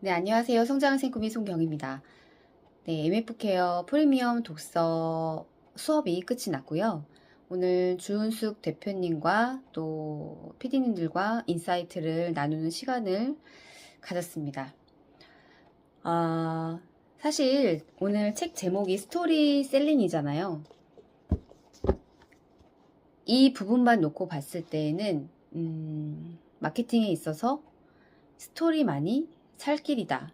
네, 안녕하세요. 성장한 생꾸미 송경입니다. 네, MF케어 프리미엄 독서 수업이 끝이 났고요. 오늘 주은숙 대표님과 또 PD님들과 인사이트를 나누는 시간을 가졌습니다. 아, 사실 오늘 책 제목이 스토리셀링이잖아요. 이 부분만 놓고 봤을 때에는 음, 마케팅에 있어서 스토리만이 살 길이다.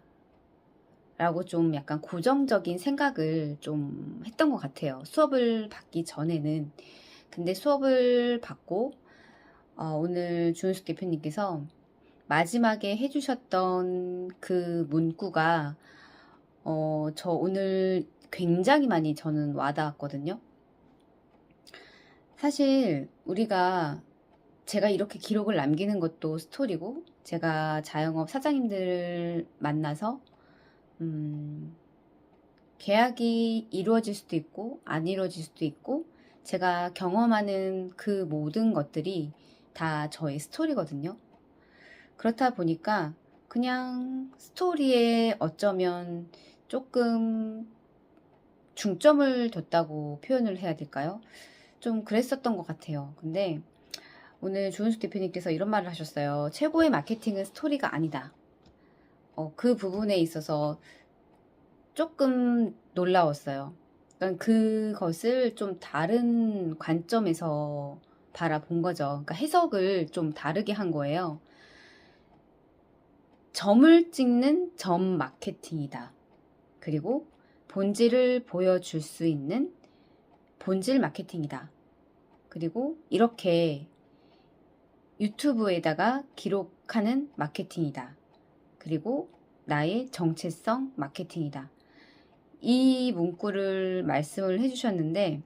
라고 좀 약간 고정적인 생각을 좀 했던 것 같아요. 수업을 받기 전에는. 근데 수업을 받고, 어, 오늘 주은숙 대표님께서 마지막에 해주셨던 그 문구가, 어, 저 오늘 굉장히 많이 저는 와닿았거든요. 사실 우리가 제가 이렇게 기록을 남기는 것도 스토리고, 제가 자영업 사장님들 만나서, 음, 계약이 이루어질 수도 있고, 안 이루어질 수도 있고, 제가 경험하는 그 모든 것들이 다 저의 스토리거든요. 그렇다 보니까, 그냥 스토리에 어쩌면 조금 중점을 뒀다고 표현을 해야 될까요? 좀 그랬었던 것 같아요. 근데, 오늘 주은숙 대표님께서 이런 말을 하셨어요. 최고의 마케팅은 스토리가 아니다. 어, 그 부분에 있어서 조금 놀라웠어요. 그러니까 그것을 좀 다른 관점에서 바라본 거죠. 그러니까 해석을 좀 다르게 한 거예요. 점을 찍는 점 마케팅이다. 그리고 본질을 보여줄 수 있는 본질 마케팅이다. 그리고 이렇게 유튜브에다가 기록하는 마케팅이다. 그리고 나의 정체성 마케팅이다. 이 문구를 말씀을 해주셨는데,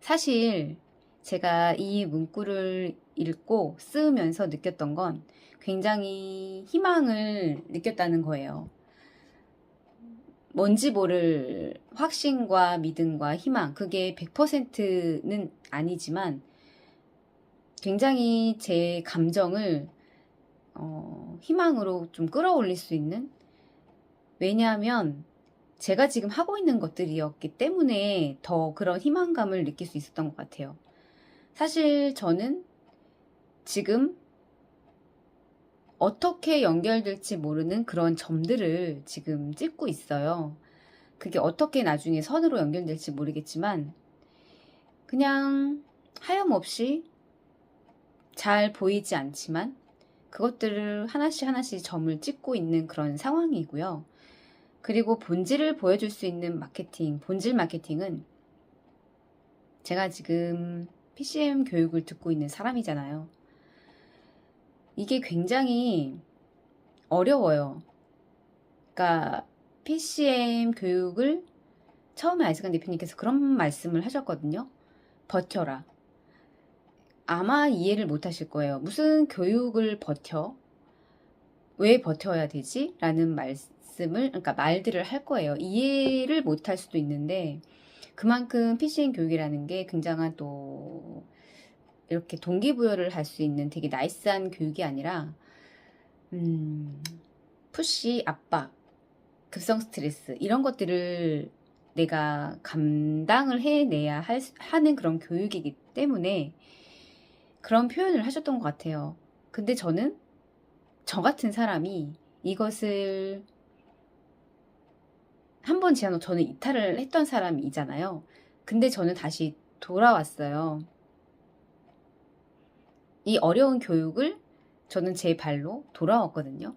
사실 제가 이 문구를 읽고 쓰면서 느꼈던 건 굉장히 희망을 느꼈다는 거예요. 뭔지 모를 확신과 믿음과 희망, 그게 100%는 아니지만, 굉장히 제 감정을 어, 희망으로 좀 끌어올릴 수 있는 왜냐하면 제가 지금 하고 있는 것들이었기 때문에 더 그런 희망감을 느낄 수 있었던 것 같아요. 사실 저는 지금 어떻게 연결될지 모르는 그런 점들을 지금 찍고 있어요. 그게 어떻게 나중에 선으로 연결될지 모르겠지만 그냥 하염없이 잘 보이지 않지만 그것들을 하나씩 하나씩 점을 찍고 있는 그런 상황이고요. 그리고 본질을 보여줄 수 있는 마케팅, 본질 마케팅은 제가 지금 PCM 교육을 듣고 있는 사람이잖아요. 이게 굉장히 어려워요. 그러니까 PCM 교육을 처음에 아이스간 대표님께서 그런 말씀을 하셨거든요. 버텨라. 아마 이해를 못 하실 거예요. 무슨 교육을 버텨? 왜 버텨야 되지? 라는 말씀을, 그러니까 말들을 할 거예요. 이해를 못 할 수도 있는데, 그만큼 PCN 교육이라는 게 굉장한 또, 이렇게 동기부여를 할 수 있는 되게 나이스한 교육이 아니라, 음, 푸시, 압박, 급성 스트레스, 이런 것들을 내가 감당을 해내야 할, 하는 그런 교육이기 때문에, 그런 표현을 하셨던 것 같아요. 근데 저는 저 같은 사람이 이것을 한 번 지나고 저는 이탈을 했던 사람이잖아요. 근데 저는 다시 돌아왔어요. 이 어려운 교육을 저는 제 발로 돌아왔거든요.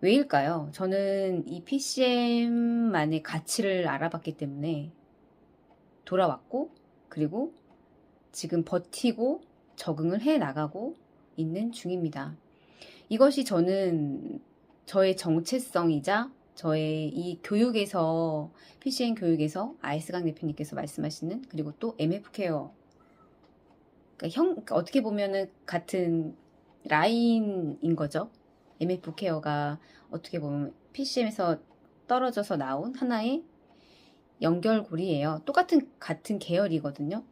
왜일까요? 저는 이 PCM만의 가치를 알아봤기 때문에 돌아왔고, 그리고 지금 버티고 적응을 해 나가고 있는 중입니다. 이것이 저는 저의 정체성이자 저의 이 교육에서 PCN 교육에서 아이스강 대표님께서 말씀하시는 그리고 또 MF 케어 그러니까 형 그러니까 어떻게 보면은 같은 라인인 거죠. MF 케어가 어떻게 보면 PCM에서 떨어져서 나온 하나의 연결고리예요. 똑같은 같은 계열이거든요.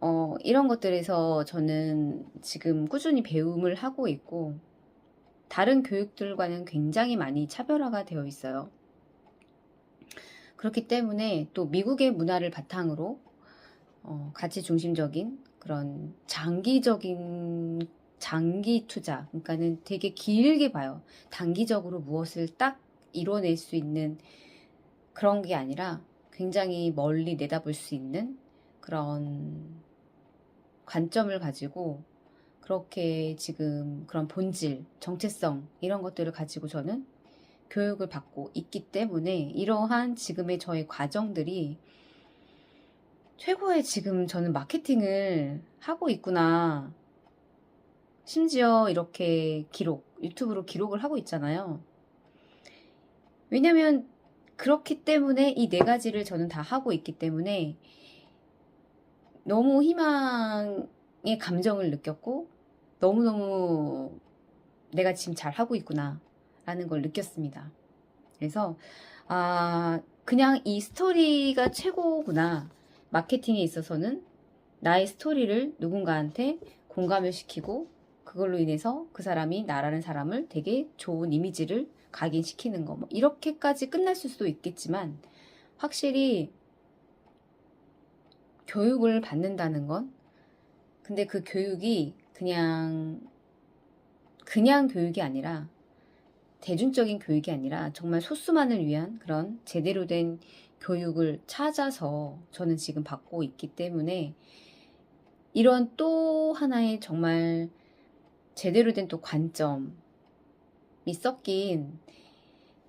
어, 이런 것들에서 저는 지금 꾸준히 배움을 하고 있고, 다른 교육들과는 굉장히 많이 차별화가 되어 있어요. 그렇기 때문에 또 미국의 문화를 바탕으로 어, 가치 중심적인 그런 장기적인 장기 투자, 그러니까는 되게 길게 봐요. 단기적으로 무엇을 딱 이뤄낼 수 있는 그런 게 아니라 굉장히 멀리 내다볼 수 있는 그런 관점을 가지고 그렇게 지금 그런 본질, 정체성 이런 것들을 가지고 저는 교육을 받고 있기 때문에 이러한 지금의 저의 과정들이 최고의 지금 저는 마케팅을 하고 있구나. 심지어 이렇게 기록, 유튜브로 기록을 하고 있잖아요. 왜냐면 그렇기 때문에 이 네 가지를 저는 다 하고 있기 때문에 너무 희망의 감정을 느꼈고 너무너무 내가 지금 잘 하고 있구나 라는 걸 느꼈습니다. 그래서 아 그냥 이 스토리가 최고구나 마케팅에 있어서는 나의 스토리를 누군가한테 공감을 시키고 그걸로 인해서 그 사람이 나라는 사람을 되게 좋은 이미지를 각인시키는 거, 뭐 이렇게까지 끝났을 수도 있겠지만, 확실히 교육을 받는다는 건, 근데 그 교육이 그냥, 그냥 교육이 아니라, 대중적인 교육이 아니라 정말 소수만을 위한 그런 제대로 된 교육을 찾아서 저는 지금 받고 있기 때문에 이런 또 하나의 정말 제대로 된 또 관점이 섞인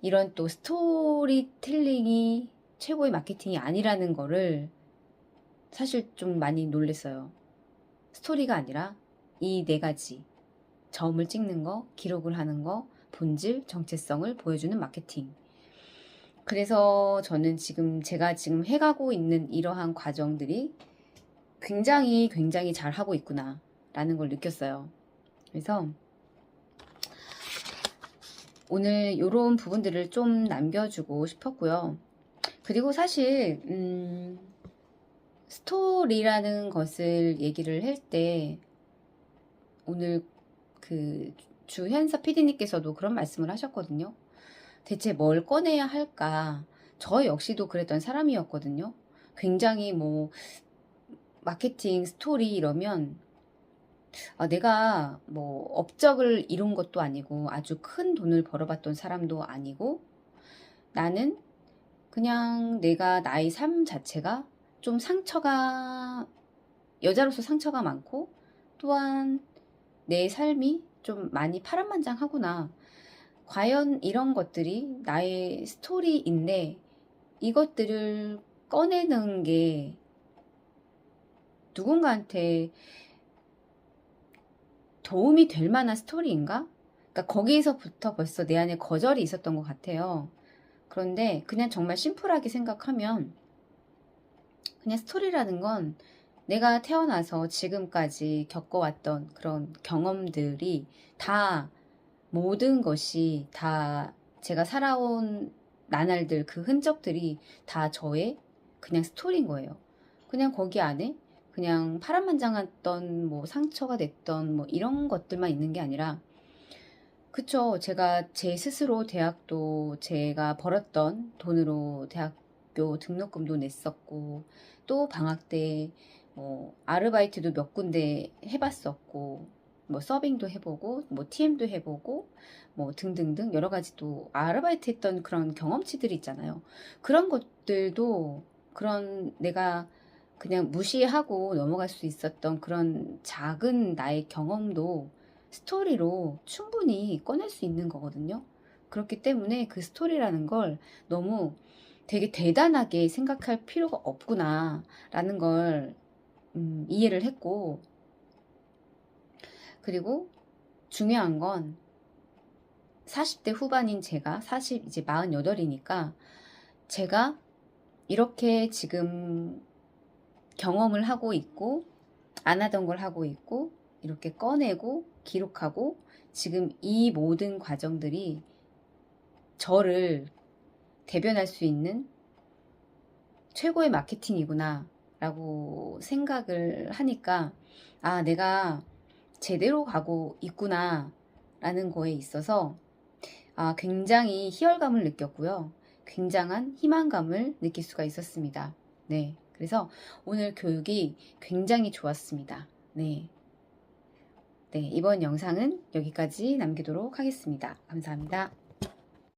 이런 또 스토리텔링이 최고의 마케팅이 아니라는 거를 사실 좀 많이 놀랬어요. 스토리가 아니라 이 네 가지 점을 찍는 거, 기록을 하는 거, 본질, 정체성을 보여주는 마케팅. 그래서 저는 지금 제가 지금 해가고 있는 이러한 과정들이 굉장히 굉장히 잘 하고 있구나 라는 걸 느꼈어요. 그래서 오늘 이런 부분들을 좀 남겨주고 싶었고요. 그리고 사실 음, 스토리라는 것을 얘기를 할 때 오늘 그 주현서 PD님께서도 그런 말씀을 하셨거든요. 대체 뭘 꺼내야 할까? 저 역시도 그랬던 사람이었거든요. 굉장히 뭐 마케팅 스토리 이러면 아, 내가 뭐 업적을 이룬 것도 아니고 아주 큰 돈을 벌어봤던 사람도 아니고 나는 그냥 내가 나의 삶 자체가 좀 상처가 여자로서 상처가 많고 또한 내 삶이 좀 많이 파란만장하구나. 과연 이런 것들이 나의 스토리인데 이것들을 꺼내는 게 누군가한테 도움이 될 만한 스토리인가? 그러니까 거기에서부터 벌써 내 안에 거절이 있었던 것 같아요. 그런데 그냥 정말 심플하게 생각하면 그냥 스토리라는 건 내가 태어나서 지금까지 겪어왔던 그런 경험들이 다 모든 것이 다 제가 살아온 나날들 그 흔적들이 다 저의 그냥 스토리인 거예요. 그냥 거기 안에 그냥 파란만장했던 뭐 상처가 됐던 뭐 이런 것들만 있는 게 아니라 그쵸 제가 제 스스로 대학도 제가 벌었던 돈으로 대학 교 등록금도 냈었고 또 방학 때 뭐 아르바이트도 몇 군데 해봤었고 뭐 서빙도 해보고 뭐 TM도 해보고 뭐 등등등 여러 가지 또 아르바이트 했던 그런 경험치들이 있잖아요. 그런 것들도 그런 내가 그냥 무시하고 넘어갈 수 있었던 그런 작은 나의 경험도 스토리로 충분히 꺼낼 수 있는 거거든요. 그렇기 때문에 그 스토리라는 걸 너무 되게 대단하게 생각할 필요가 없구나 라는 걸 음, 이해를 했고 그리고 중요한 건 40대 후반인 제가 40 이제 48이니까 제가 이렇게 지금 경험을 하고 있고 안 하던 걸 하고 있고 이렇게 꺼내고 기록하고 지금 이 모든 과정들이 저를 대변할 수 있는 최고의 마케팅이구나 라고 생각을 하니까 아 내가 제대로 가고 있구나 라는 거에 있어서 아, 굉장히 희열감을 느꼈고요. 굉장한 희망감을 느낄 수가 있었습니다. 네. 그래서 오늘 교육이 굉장히 좋았습니다. 네. 네. 이번 영상은 여기까지 남기도록 하겠습니다. 감사합니다.